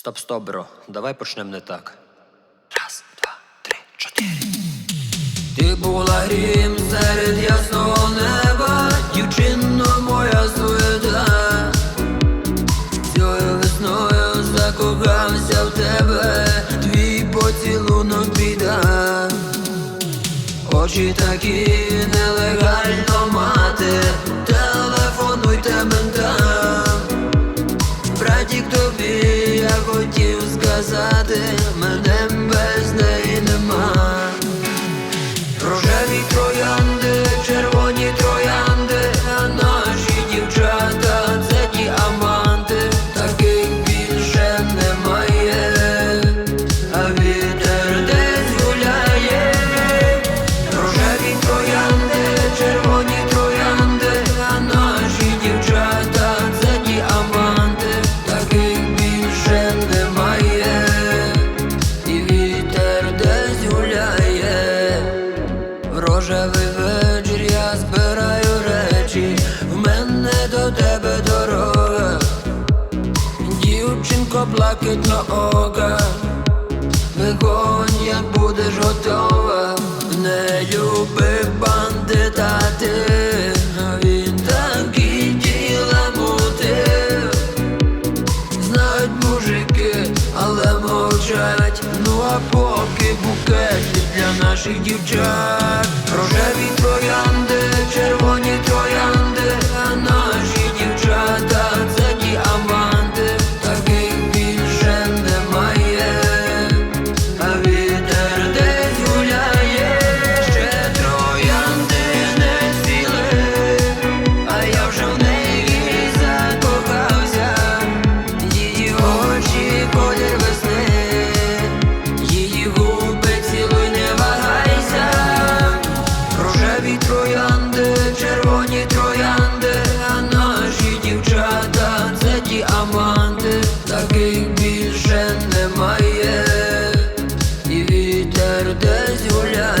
Стоп, стоп, бро, давай почнемо не так. Раз, два, три, чотири. Ти була грім серед ясного неба, дівчино моя суета. Цією весною закохався в тебе, твій поцілунок біда. Очі такі нелегально мати, телефонуйте ментам. Братік тобі хотів сказати, мене рожевий вечір я збираю речі, в мене до тебе дорога, дівчинко блакитно ока, виходь, як будеш готова, не люби бандита ти, він такі діла мутив. Знають мужики, але мовчать. Ну а поки букети для наших дівчат. Рожеві троянди, червоні рожеві троянди, червоні троянди, а наші дівчата це діаманти, таких більше немає, і вітер десь гуляє.